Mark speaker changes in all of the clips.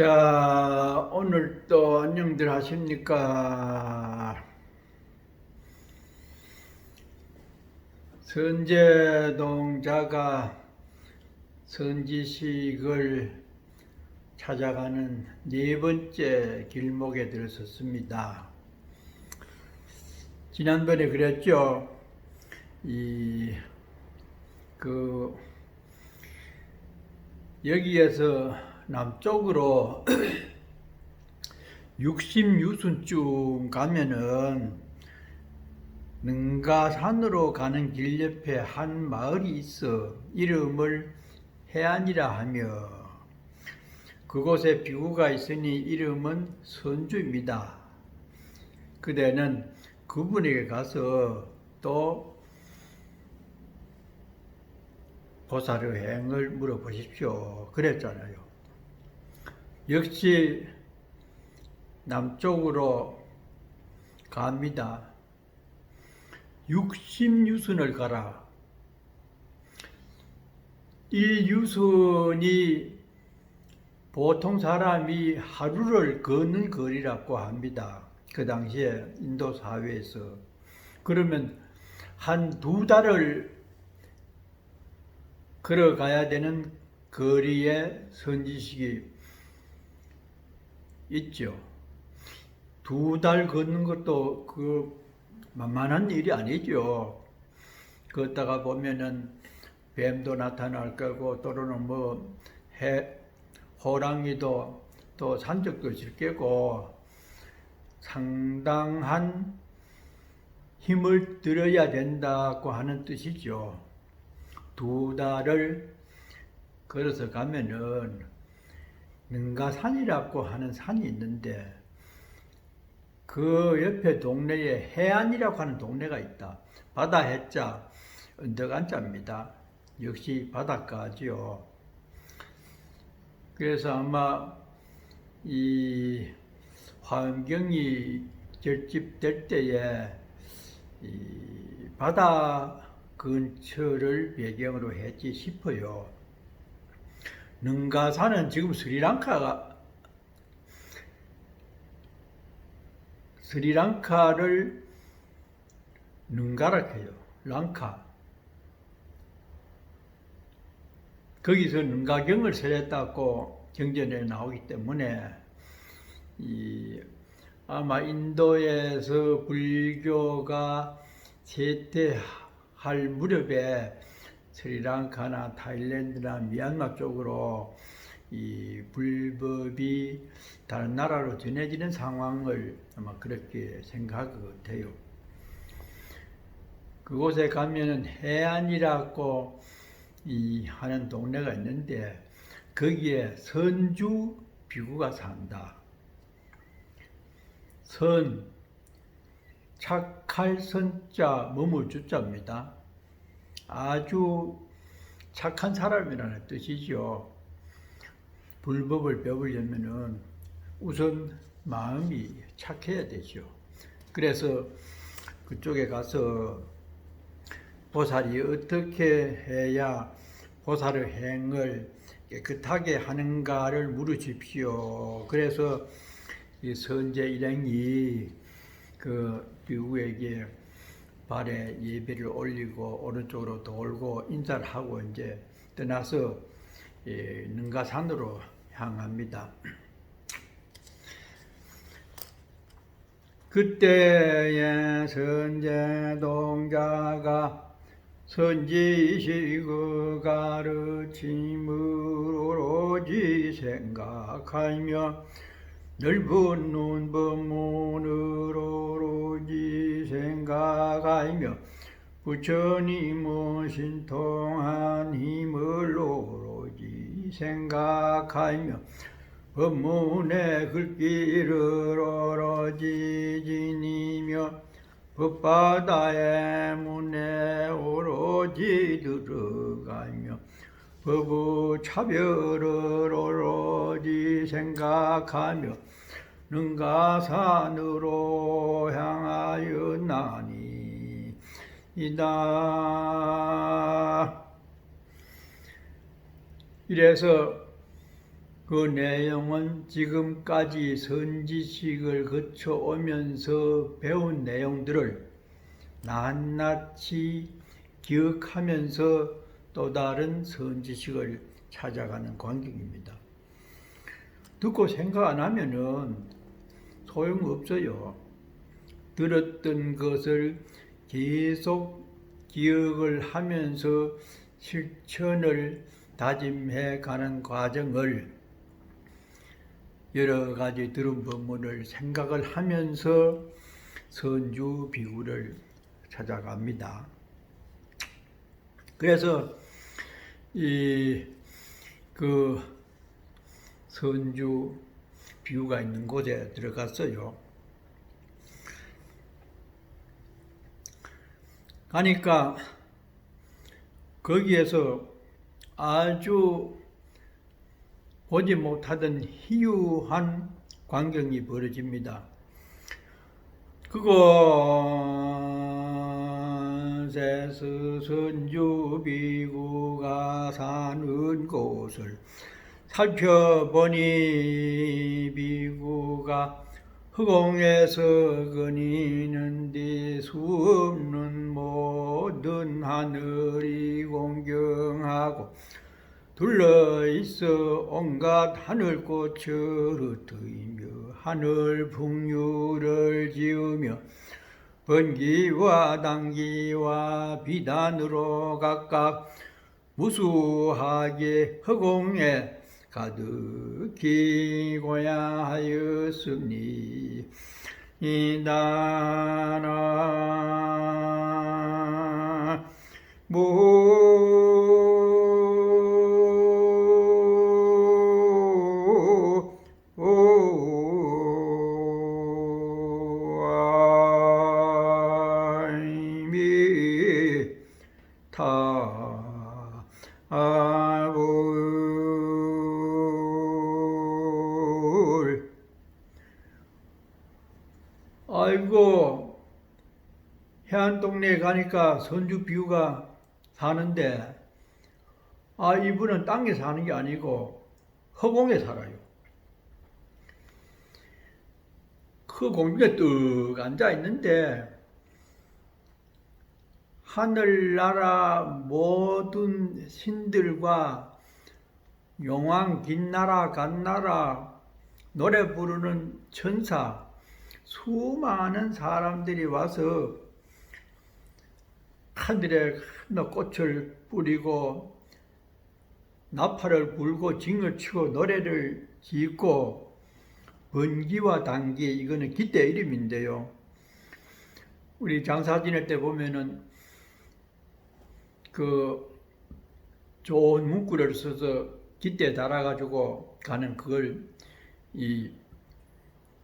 Speaker 1: 자, 오늘 또 안녕들 하십니까? 선제동자가 선지식을 찾아가는 네 번째 길목에 들어섰습니다. 지난번에 그랬죠. 이, 그, 여기에서 남쪽으로 60유순쯤 가면은 능가산으로 가는 길 옆에 한 마을이 있어 이름을 해안이라 하며 그곳에 비구가 있으니 이름은 선주입니다. 그대는 그분에게 가서 또 보살의 행을 물어보십시오. 그랬잖아요. 역시 남쪽으로 갑니다. 60유순을 가라. 1유순이 보통 사람이 하루를 걷는 거리라고 합니다. 그 당시에 인도 사회에서. 그러면 한 두 달을 걸어가야 되는 거리에 선지식이 있죠. 두 달 걷는 것도 그 만만한 일이 아니죠. 걷다가 보면은 뱀도 나타날 거고 또는 뭐 해, 호랑이도 또 산적도 있을 거고 상당한 힘을 들여야 된다고 하는 뜻이죠. 두 달을 걸어서 가면은 능가산이라고 하는 산이 있는데 그 옆에 동네에 해안이라고 하는 동네가 있다. 바다 해자, 언덕 안 자입니다. 역시 바닷가지요. 그래서 아마 이 화엄경이 결집될 때에 이 바다 근처를 배경으로 했지 싶어요. 능가산은 지금 스리랑카가 스리랑카를 능가라 해요. 랑카. 거기서 능가경을 설했다고 경전에 나오기 때문에 이 아마 인도에서 불교가 쇠퇴할 무렵에 스리랑카나 타일랜드나 미얀마 쪽으로 이 불법이 다른 나라로 전해지는 상황을 아마 그렇게 생각하고 돼요. 그곳에 가면은 해안이라고 이 하는 동네가 있는데 거기에 선주 비구가 산다. 선 착할 선자 머물 주자입니다. 아주 착한 사람이라는 뜻이죠. 불법을 배우려면은 우선 마음이 착해야 되죠. 그래서 그쪽에 가서 보살이 어떻게 해야 보살의 행을 깨끗하게 하는가를 물으십시오. 그래서 이 선제 일행이 그 비구에게 발에 예배를 올리고 오른쪽으로 돌고 인사를 하고 이제 떠나서 예, 능가산으로 향합니다. 그때에 선제 동자가 선지식의 가르침으로 오지 생각하며 넓은 눈법문으로 오지 생각하며 부처님의 신통한 힘을 오로지 생각하며 법문의 글귀를 오로지 지니며 법바다의 문에 오로지 들어가며 법의 차별을 오로지 생각하며 능가산으로 향하여 나니. 이다. 이래서 그 내용은 지금까지 선지식을 거쳐 오면서 배운 내용들을 낱낱이 기억하면서 또 다른 선지식을 찾아가는 광경입니다. 듣고 생각 안 하면은 소용없어요. 들었던 것을 계속 기억을 하면서 실천을 다짐해 가는 과정을 여러 가지 들은 법문을 생각을 하면서 선주 비구를 찾아갑니다. 그래서 이 그 선주 비유가 있는 곳에 들어갔어요. 가니까 거기에서 아주 보지 못하던 희유한 광경이 벌어집니다. 그 곳에서 선주 비구가 사는 곳을 살펴보니 비구가 허공에서 거니는 데 수없는 모든 하늘이 공경하고 둘러있어 온갖 하늘꽃을 흩으며 하늘 풍류를 지으며 번기와 단기와 비단으로 각각 무수하게 허공에 가득히 고야하였으니 이나라 모 동네에 가니까 선주 비유가 사는데 아 이분은 땅에 사는 게 아니고 허공에 살아요. 그 공중에 뚝 앉아 있는데 하늘나라 모든 신들과 용왕 긴나라 간나라 노래 부르는 천사 수많은 사람들이 와서 하늘에 큰 꽃을 뿌리고 나팔을 불고 징을 치고 노래를 짓고 번기와 단기 이거는 기대 이름인데요. 우리 장사 지낼 때 보면은 그 좋은 문구를 써서 깃대 달아가지고 가는 그걸 이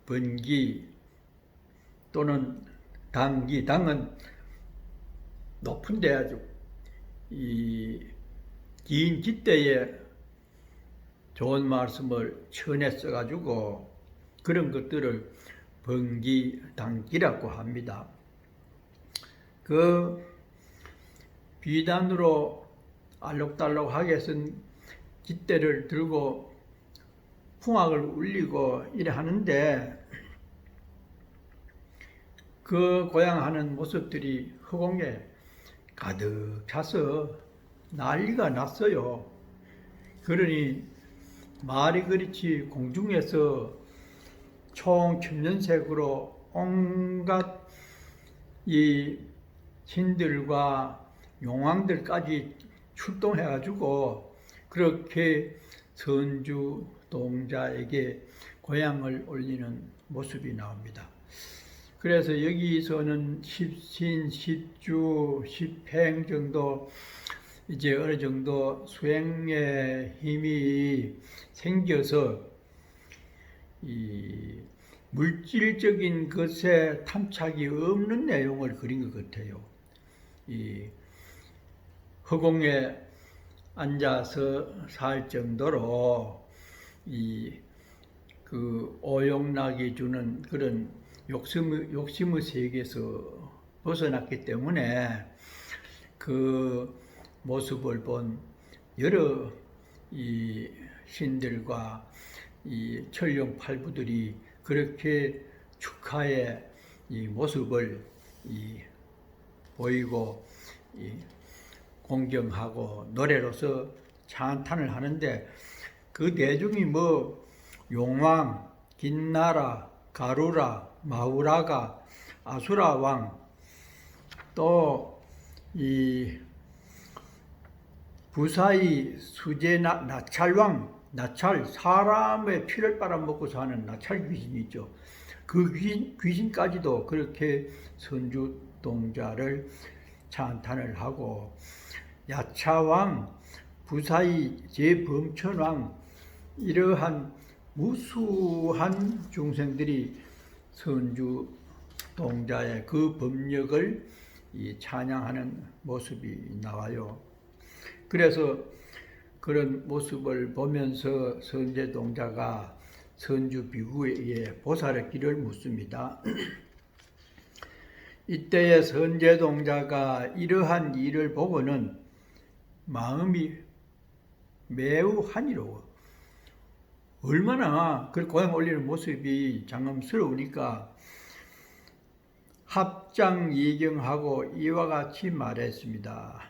Speaker 1: 번기 또는 당기 당은 높은데 아주 이긴 깃대에 좋은 말씀을 천에 써가지고 그런 것들을 번기 당기라고 합니다. 그 비단으로 알록달록하게 쓴 깃대를 들고 풍악을 울리고 이래 하는데 그 고향하는 모습들이 허공에 가득 차서 난리가 났어요. 그러니 말이 그렇지 공중에서 총 천년색으로 온갖 이 신들과 용왕들까지 출동해가지고 그렇게 선주 동자에게 고향을 올리는 모습이 나옵니다. 그래서 여기서는 십신, 십주, 십행 정도 이제 어느 정도 수행의 힘이 생겨서 이 물질적인 것에 탐착이 없는 내용을 그린 것 같아요. 이 허공에 앉아서 살 정도로 이 그 오용락이 주는 그런 욕심, 욕심의 세계에서 벗어났기 때문에 그 모습을 본 여러 이 신들과 이 천룡 팔부들이 그렇게 축하의 이 모습을 이 보이고 이 공경하고 노래로서 찬탄을 하는데 그 내중이 뭐 용왕, 긴나라, 가루라, 마우라가, 아수라 왕, 또 이 부사이 수제 나 나찰왕, 나찰 사람의 피를 빨아먹고 사는 나찰 귀신이 있죠. 그 귀신, 귀신까지도 그렇게 선주 동자를 찬탄을 하고 야차왕, 부사이 제범천왕 이러한 무수한 중생들이 선주 동자의 그 법력을 이 찬양하는 모습이 나와요. 그래서 그런 모습을 보면서 선제 동자가 선주 비구에 보살의 길을 묻습니다. 이때의 선제 동자가 이러한 일을 보고는 마음이 매우 한이로워. 얼마나 그 고향 올리는 모습이 장엄스러우니까 합장 예경하고 이와 같이 말했습니다.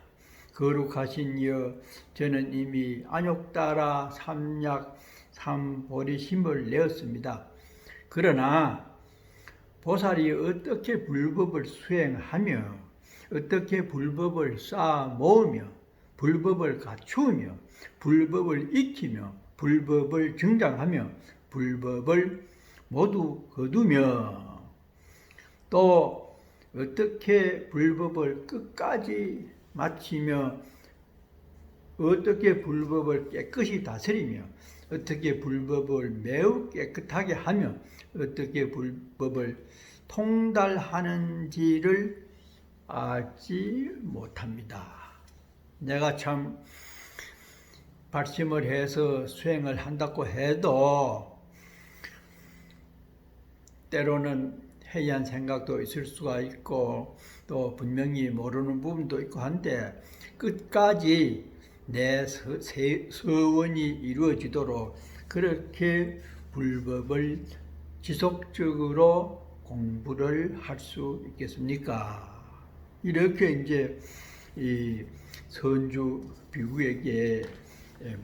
Speaker 1: 거룩하신 이여 저는 이미 안욕 따라 삼약 삼보리 힘을 내었습니다. 그러나 보살이 어떻게 불법을 수행하며 어떻게 불법을 쌓아 모으며 불법을 갖추며 불법을 익히며 불법을 증장하며 불법을 모두 거두며 또 어떻게 불법을 끝까지 마치며 어떻게 불법을 깨끗이 다스리며 어떻게 불법을 매우 깨끗하게 하며 어떻게 불법을 통달하는지를 알지 못합니다. 내가 참 발심을 해서 수행을 한다고 해도 때로는 해이한 생각도 있을 수가 있고 또 분명히 모르는 부분도 있고 한데 끝까지 내 서원이 이루어지도록 그렇게 불법을 지속적으로 공부를 할 수 있겠습니까? 이렇게 이제 이 선주 비구에게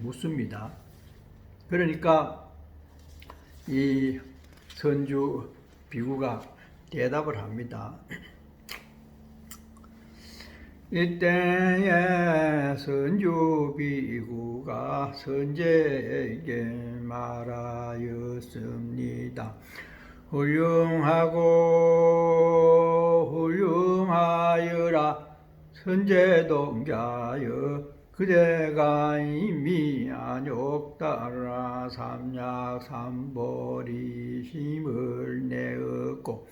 Speaker 1: 묻습니다. 그러니까 이 선주 비구가 대답을 합니다. 이때에 선주 비구가 선제에게 말하였습니다. 훌륭하고 훌륭하여라 선제 동자여 그대가 이미 안욕 따라 삼약 삼보리 힘을 내었고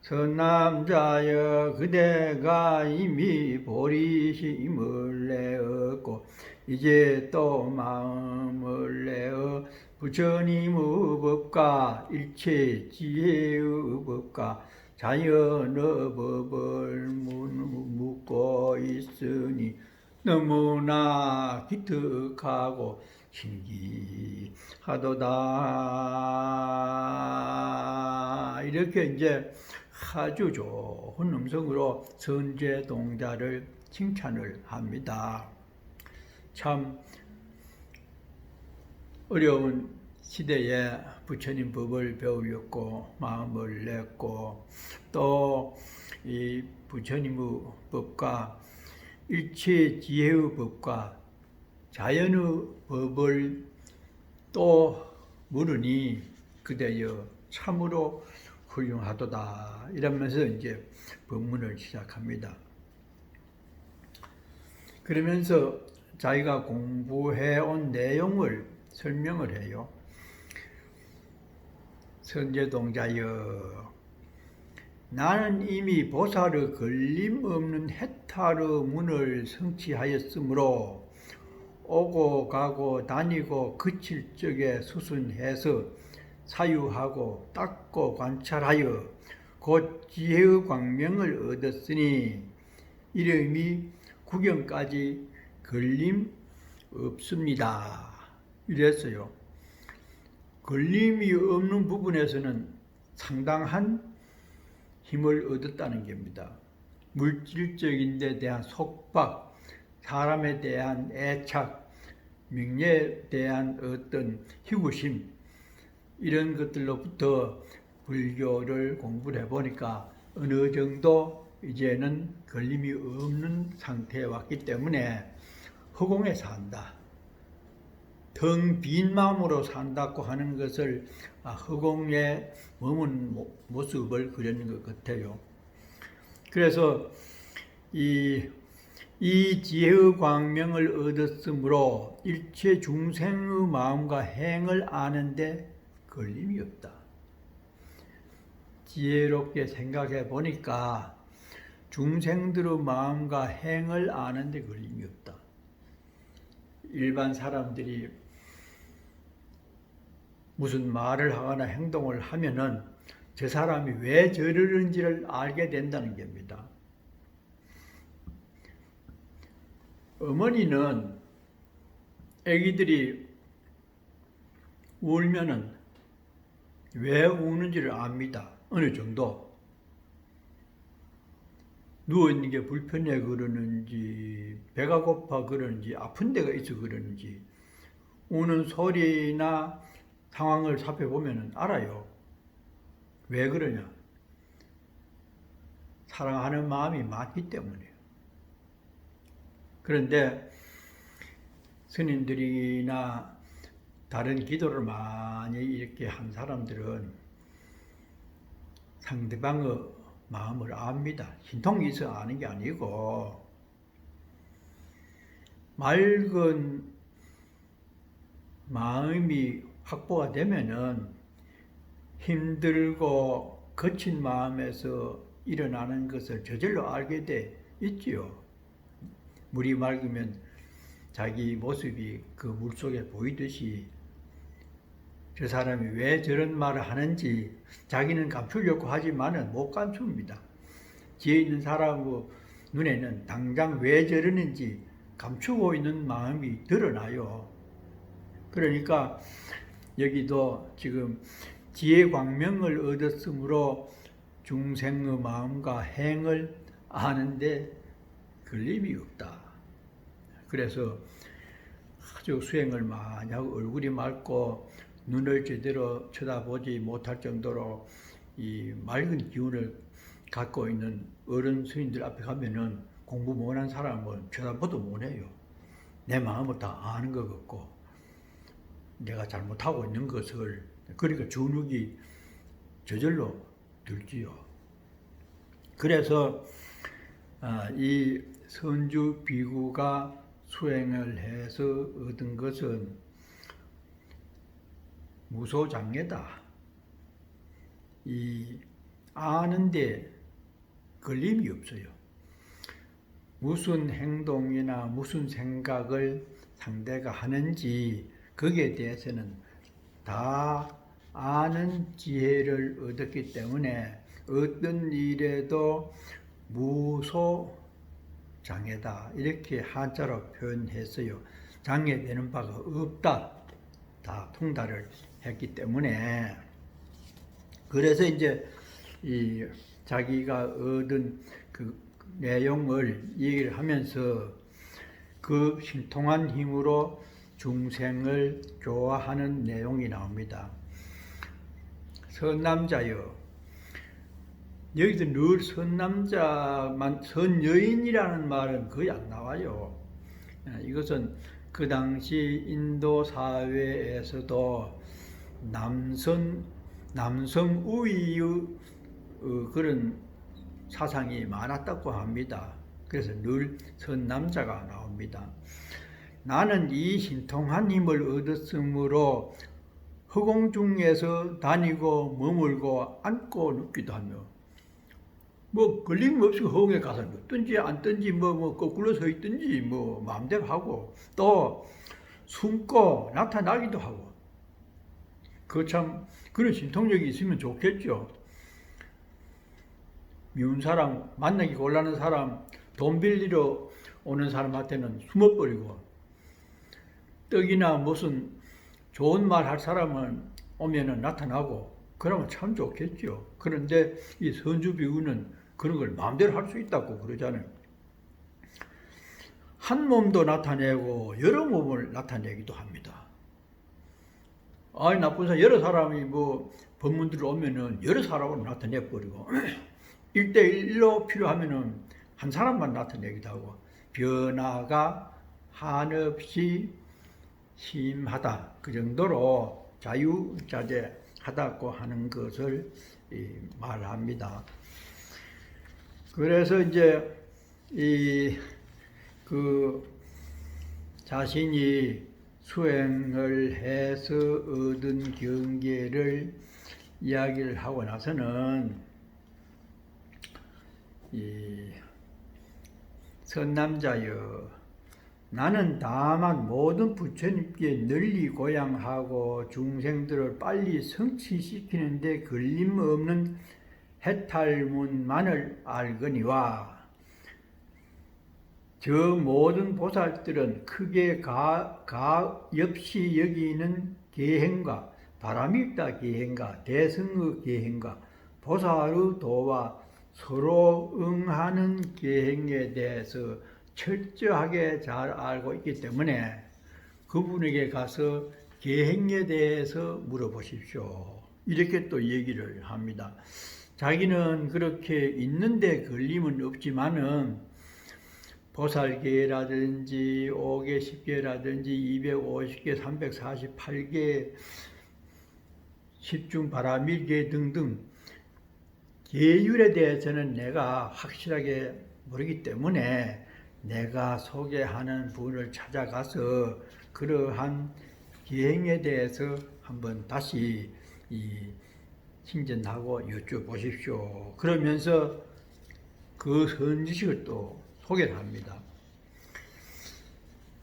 Speaker 1: 선남자여 그대가 이미 보리심을 내었고 이제 또 마음을 내어 부처님의 법과 일체 지혜의 법과 자연의 법을 묻고 있으니 너무나 기특하고 신기하도다 이렇게 이제 아주 좋은 음성으로 선제 동자를 칭찬을 합니다. 참 어려운 시대에 부처님 법을 배우였고 마음을 냈고 또 이 부처님의 법과 일체 지혜의 법과 자연의 법을 또 물으니 그대여 참으로 훌륭하도다 이러면서 이제 법문을 시작합니다. 그러면서 자기가 공부해 온 내용을 설명을 해요. 선제동자여 나는 이미 보살의 걸림 없는 해 탈의 문을 성취하였으므로 오고 가고 다니고 그칠 적에 수순해서 사유하고 닦고 관찰하여 곧 지혜의 광명을 얻었으니 이름이 구경까지 걸림 없습니다. 이랬어요. 걸림이 없는 부분에서는 상당한 힘을 얻었다는 겁니다. 물질적인 데 대한 속박, 사람에 대한 애착, 명예에 대한 어떤 희구심, 이런 것들로부터 불교를 공부를 해보니까 어느 정도 이제는 걸림이 없는 상태에 왔기 때문에 허공에 산다. 텅 빈 마음으로 산다고 하는 것을 아, 허공에 머문 모- 모습을 그리는 것 같아요. 그래서 이, 이 지혜의 광명을 얻었으므로 일체 중생의 마음과 행을 아는데 걸림이 없다. 지혜롭게 생각해 보니까 중생들의 마음과 행을 아는데 걸림이 없다. 일반 사람들이 무슨 말을 하거나 행동을 하면은 저 사람이 왜 저러는지를 알게 된다는 겁니다. 어머니는 아기들이 울면은 왜 우는지를 압니다. 어느 정도. 누워있는 게 불편해 그러는지, 배가 고파 그러는지, 아픈 데가 있어 그러는지, 우는 소리나 상황을 살펴보면 알아요. 왜 그러냐? 사랑하는 마음이 많기 때문이에요. 그런데 스님들이나 다른 기도를 많이 이렇게 한 사람들은 상대방의 마음을 압니다. 신통이 있어 아는 게 아니고 맑은 마음이 확보가 되면은 힘들고 거친 마음에서 일어나는 것을 저절로 알게 돼 있지요. 물이 맑으면 자기 모습이 그 물 속에 보이듯이 저 사람이 왜 저런 말을 하는지 자기는 감추려고 하지만은 못 감춥니다. 지혜 있는 사람의 눈에는 당장 왜 저러는지 감추고 있는 마음이 드러나요. 그러니까 여기도 지금 지혜 광명을 얻었으므로 중생의 마음과 행을 아는데 걸림이 없다. 그래서 아주 수행을 많이 하고 얼굴이 맑고 눈을 제대로 쳐다보지 못할 정도로 이 맑은 기운을 갖고 있는 어른 스님들 앞에 가면은 공부 못한 사람은 쳐다보도 못해요. 내 마음을 다 아는 것 같고 내가 잘못하고 있는 것을 그러니까 주눅이 저절로 들지요. 그래서 아, 이 선주 비구가 수행을 해서 얻은 것은 무소장애다. 이 아는데 걸림이 없어요. 무슨 행동이나 무슨 생각을 상대가 하는지 거기에 대해서는 다 아는 지혜를 얻었기 때문에 어떤 일에도 무소 장애다 이렇게 한자로 표현했어요. 장애되는 바가 없다. 다 통달을 했기 때문에 그래서 이제 이 자기가 얻은 그 내용을 얘기를 하면서 그 신통한 힘으로 중생을 교화하는 내용이 나옵니다. 선남자여 여기도 늘 선남자만 선여인이라는 말은 거의 안 나와요. 아, 이것은 그 당시 인도 사회에서도 남선 남성 우위의 어, 그런 사상이 많았다고 합니다. 그래서 늘 선남자가 나옵니다. 나는 이 신통한 힘을 얻었으므로 허공 중에서 다니고 머물고 앉고 눕기도 하며 뭐 걸림 없이 허공에 가서 눕든지 앉든지 뭐, 뭐 거꾸로 서 있든지 뭐 마음대로 하고 또 숨고 나타나기도 하고 그 참 그런 신통력이 있으면 좋겠죠. 미운 사람 만나기 곤란한 사람 돈 빌리러 오는 사람한테는 숨어버리고 떡이나 무슨 좋은 말 할 사람은 오면은 나타나고 그러면 참 좋겠죠. 그런데 이 선주비구는 그런 걸 마음대로 할 수 있다고 그러잖아요. 한 몸도 나타내고 여러 몸을 나타내기도 합니다. 아이 나쁜 사람 여러 사람이 뭐 법문들 오면은 여러 사람을 나타내 버리고 1대1로 필요하면은 한 사람만 나타내기도 하고 변화가 한없이 심하다 그 정도로 자유자재하다고 하는 것을 이 말합니다. 그래서 이제 이 그 자신이 수행을 해서 얻은 경계를 이야기를 하고 나서는 이 선남자여 나는 다만 모든 부처님께 널리 고양하고 중생들을 빨리 성취시키는 데 걸림없는 해탈문만을 알거니와 저 모든 보살들은 크게 가, 가 역시 여기는 계행과 바람일다 계행과 대승의 계행과 보살의 도와 서로 응하는 계행에 대해서 철저하게 잘 알고 있기 때문에 그분에게 가서 계행에 대해서 물어보십시오. 이렇게 또 얘기를 합니다. 자기는 그렇게 있는데 걸림은 없지만은 보살계라든지 5개, 10개라든지 250개, 348개, 십중 바라밀계 등등 계율에 대해서는 내가 확실하게 모르기 때문에 내가 소개하는 분을 찾아가서 그러한 기행에 대해서 한번 다시 이 신전하고 여쭤보십시오. 그러면서 그 선지식을 또 소개를 합니다.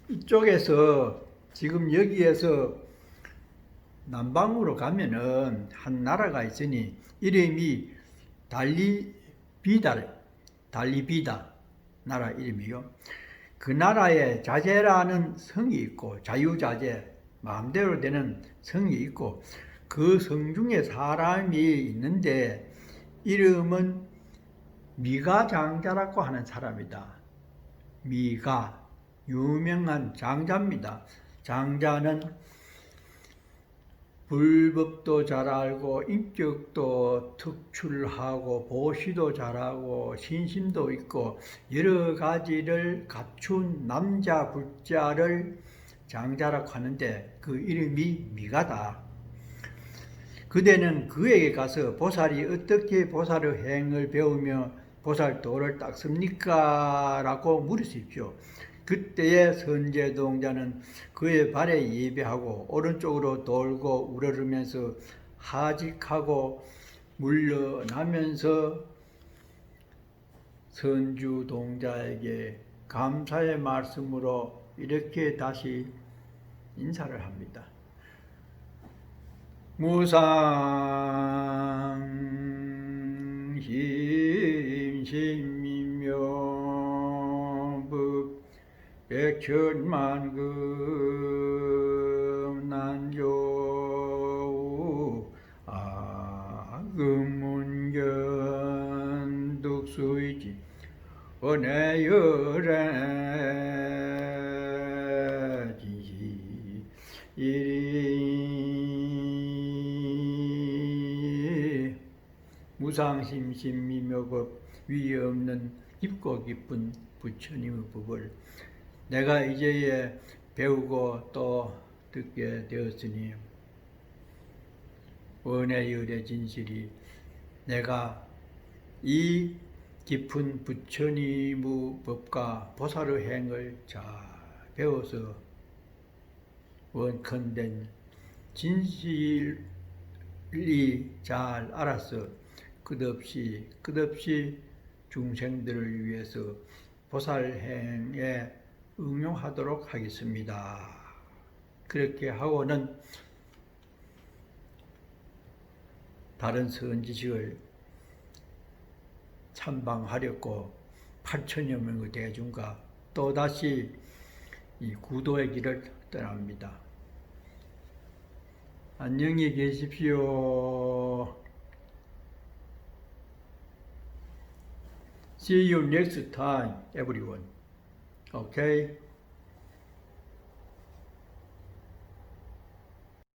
Speaker 1: 이쪽에서 지금 여기에서 남방으로 가면은 한 나라가 있으니 이름이 달리비다, 달리 비다 나라 이름이요. 그 나라에 자제라는 성이 있고 자유자재 마음대로 되는 성이 있고 그 성 중에 사람이 있는데 이름은 미가 장자라고 하는 사람이다. 미가 유명한 장자입니다. 장자는 불법도 잘 알고 인격도 특출하고 보시도 잘하고 신심도 있고 여러 가지를 갖춘 남자 불자를 장자라고 하는데 그 이름이 미가다. 그대는 그에게 가서 보살이 어떻게 보살의 행을 배우며 보살도를 닦습니까? 라고 물으십시오. 그때의 선제동자는 그의 발에 예배하고 오른쪽으로 돌고 우러르면서 하직하고 물러나면서 선주동자에게 감사의 말씀으로 이렇게 다시 인사를 합니다. 무상 천만금 난조 아금문견 독수이지. 은혜열애 지시 이리. 무상심심미묘법 위에 없는 깊고 깊은 부처님의 법을 내가 이제에 배우고 또 듣게 되었으니 원의 열의 진실이 내가 이 깊은 부처님의 법과 보살의 행을 잘 배워서 원컨된 진실이 잘 알아서 끝없이 끝없이 중생들을 위해서 보살행에 응용하도록 하겠습니다. 그렇게 하고는 다른 선지식을 참방하렸고 8천여 명의 대중과 또다시 이 구도의 길을 떠납니다. 안녕히 계십시오. See you next time. Okay?